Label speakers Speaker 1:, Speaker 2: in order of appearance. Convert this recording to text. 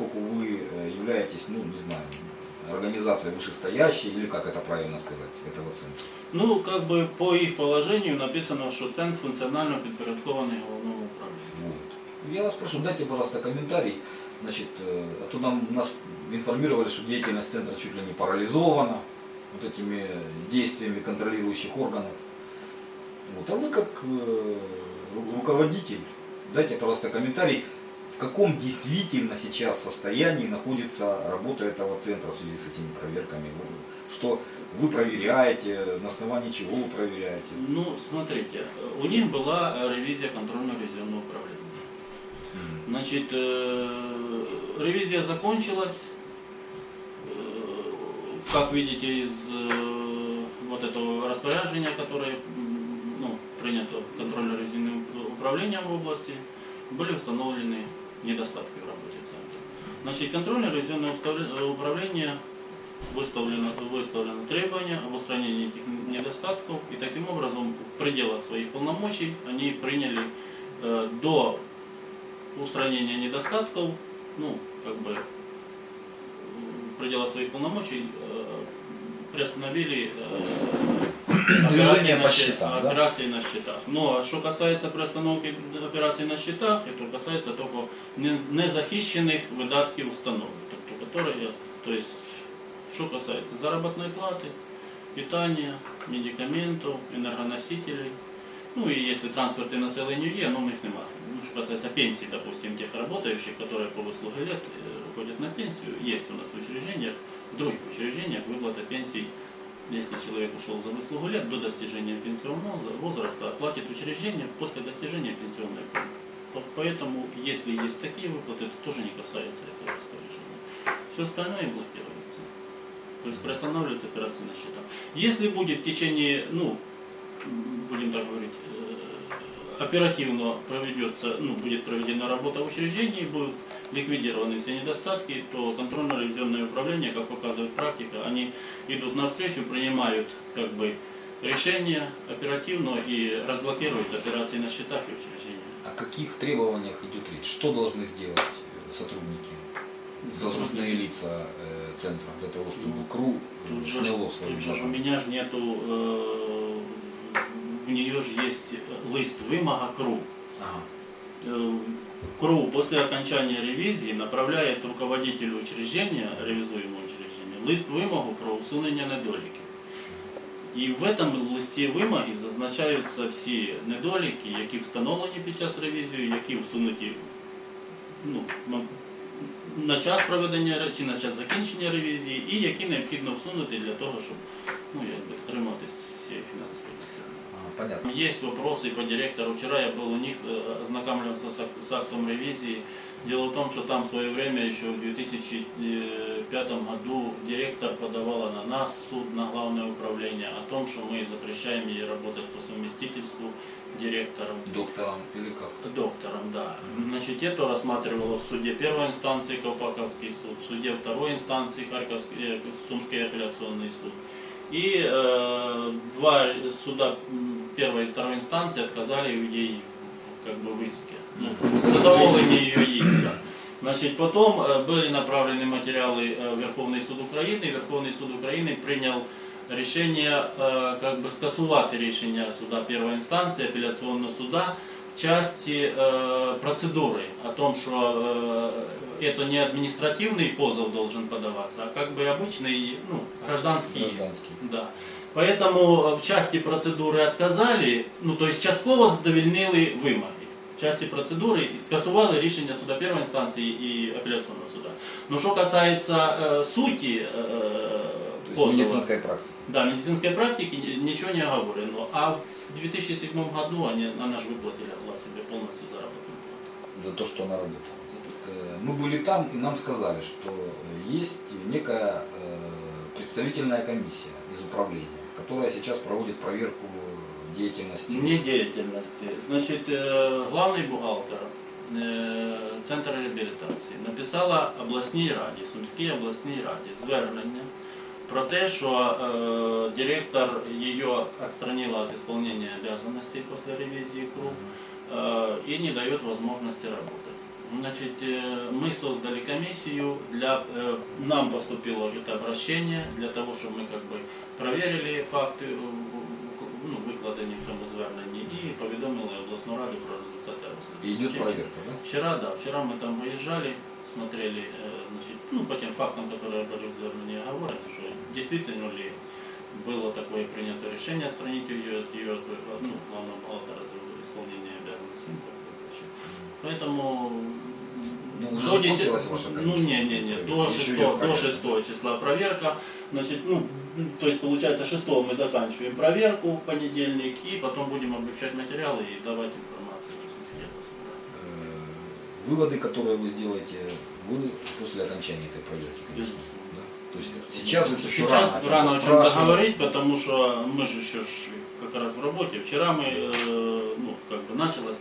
Speaker 1: поскольку вы э, являетесь, ну, не знаю, организацией вышестоящей, или как это правильно сказать, этого центра.
Speaker 2: Ну, как бы по їх положенню написано, що центр функціонально підпорядкований головному управлінню.
Speaker 1: Вот. Я вас прошу, дайте, пожалуйста, комментарий. Значит, э, а то нам, нас информировали, что деятельность центра чуть ли не парализована вот этими действиями контролирующих органов. Вот. А вы как э, ру- руководитель, дайте, пожалуйста, комментарий, в каком действительно сейчас состоянии находится работа этого центра в связи с этими проверками. Что вы проверяете, на основании чего вы проверяете.
Speaker 2: Ну, смотрите, у них була е, ревізія контрольно-ревізійного управління. Значит, э, ревизия закончилась. Э, Как видите из э, вот этого распоряжения, которое м, ну, принято контрольно-ревизийным управлением в области, были установлены недостатки в работе центра. Значит, контрольно-ревизионное уставля- управление выставлено, выставлено требования об устранении этих недостатков, и таким образом в пределах своих полномочий они приняли э, до устранения недостатков, ну, как бы в пределах своих полномочий э, приостановили э,
Speaker 1: Движение
Speaker 2: операции на
Speaker 1: по
Speaker 2: щи-
Speaker 1: счетам, да?
Speaker 2: операции на счетах. Но что касается приостановки операций на счетах, это касается только не- незахищених видатків установи, тобто, которые, то есть, что касается заработной платы, питания, медикаментов, энергоносителей, ну и если транспорт и населению є, но их нема. Ну, что касается пенсий, допустим, тех работающих, которые по выслуге лет э, уходят на пенсию, есть у нас в учреждениях, в других учреждениях выплата пенсий, если человек ушел за выслугу лет до достижения пенсионного возраста, оплатит учреждение после достижения пенсионной пенсии. По- Поэтому, если есть такие выплаты, то тоже не касается этого распоряжения. Все остальное блокируется. То есть приостанавливается операция на счетах. Если будет в течение, ну, будем так говорить, э, оперативно проведется, ну, будет проведена работа в учреждении, будут ликвидированы все недостатки, то контрольно-ревизионное управление, как показывает практика, они идут навстречу, принимают как бы решения оперативно и разблокируют операции на счетах и учреждениях.
Speaker 1: О каких требованиях идет речь? Что должны сделать э, сотрудники, должностные лица э, центра для того, чтобы КРУ э, сняло свою
Speaker 2: тут же у меня же нету, э, у нее же есть лист вымога КРУ.
Speaker 1: Ага.
Speaker 2: Э, КРУ после окончания ревизии направляет руководителю учреждения, ревизуемого учреждения, лист вимогу про усунення недоліків. І в этом листі вимоги зазначаються всі недоліки, які встановлені під час ревізії, які усунуті ну, м- на час проведення ре- чи на час закінчення ревізії, і які необхідно всунути для того, щоб ну, якби, дотримуватись всієї фінансової дисципліни.
Speaker 1: А, понятно.
Speaker 2: Есть вопросы по директору. Вчера я был у них, э, ознакомился с, ак- с актом ревизии. Дело в том, что там в свое время, еще в 2005 году, директор подавала на нас суд, на главное управление, о том, что мы запрещаем ей работать по совместительству директором.
Speaker 1: Доктором или как?
Speaker 2: Доктором, да. Значит, это рассматривало в суде первой инстанции Колпаковский суд, в суде второй инстанции Харьковский, э, Сумский апелляционный суд. И э, два суда первой и второй инстанции отказали ей как бы в иске. Ну, задоволение ее иска. Значит, потом э, были направлены материалы э, в Верховный суд України. и Верховный суд України принял рішення е, как бы скасувати рішення суда первой инстанции, апелляционного суда в части э, процедуры, о том, что э, это не административный позов должен подаваться, а как бы обычный ну, гражданский иск.
Speaker 1: Гражданский.
Speaker 2: Да. Поэтому э, в части процедуры отказали, ну то есть частково задовольнили вимоги. В части процедури скасували рішення суда первої інстанції і апеляційного суда. Но що касається е, суті е,
Speaker 1: То есть
Speaker 2: позова,
Speaker 1: медицинской практики.
Speaker 2: да, медицинской практики ни- ничего не оговорено. А в 2007 году они, она же выплатила себе полностью заработную плату.
Speaker 1: за то, что она работала. Вот, э, Мы были там, и нам сказали, что э, есть некая э, представительная комиссия из управления, которая сейчас проводит проверку деятельности.
Speaker 2: Не деятельности. Значит, э, главный бухгалтер е, Центр реабілітації написала обласній раді, Сумській обласній раді звернення про те, що е, директор її отстранила від виконання обов'язків після ревізії КРУ э, и не дает возможности работать. Значит, э, мы создали комиссию, для, э, нам поступило это обращение для того, чтобы мы как бы проверили факти е, ну, викладені в цьому зверненні і повідомили обласну раду про результати
Speaker 1: И
Speaker 2: розгляду.
Speaker 1: идет
Speaker 2: Вчера-
Speaker 1: проверка, да?
Speaker 2: Вчера, да, вчера мы там выезжали, смотрели, э, значит, ну, по тем фактам, которые были в звернении оговорены, что действительно ли было такое принято решение отстранить ее, от ее от, ну, главного бухгалтера от исполнения обязанностей. ну, как бы, вообще. Поэтому
Speaker 1: ну, уже
Speaker 2: до 10
Speaker 1: закончилась ваша
Speaker 2: ну не, не, не, до
Speaker 1: Еще
Speaker 2: 6,
Speaker 1: идет
Speaker 2: до
Speaker 1: проверка.
Speaker 2: 6 числа проверка, значит, ну, то есть получается 6 мы заканчиваем проверку в понедельник и потом будем обобщать материалы и давать информацию уже с.
Speaker 1: Э, Выводы, которые вы сделаете, вы после окончания этой проверки, конечно. Да? То есть сейчас вот еще
Speaker 2: Сейчас
Speaker 1: рано,
Speaker 2: рано,
Speaker 1: о чем
Speaker 2: чем-то
Speaker 1: спрашивать.
Speaker 2: говорить, потому что мы же еще как раз в работе. Вчера мы, э, ну, как бы началась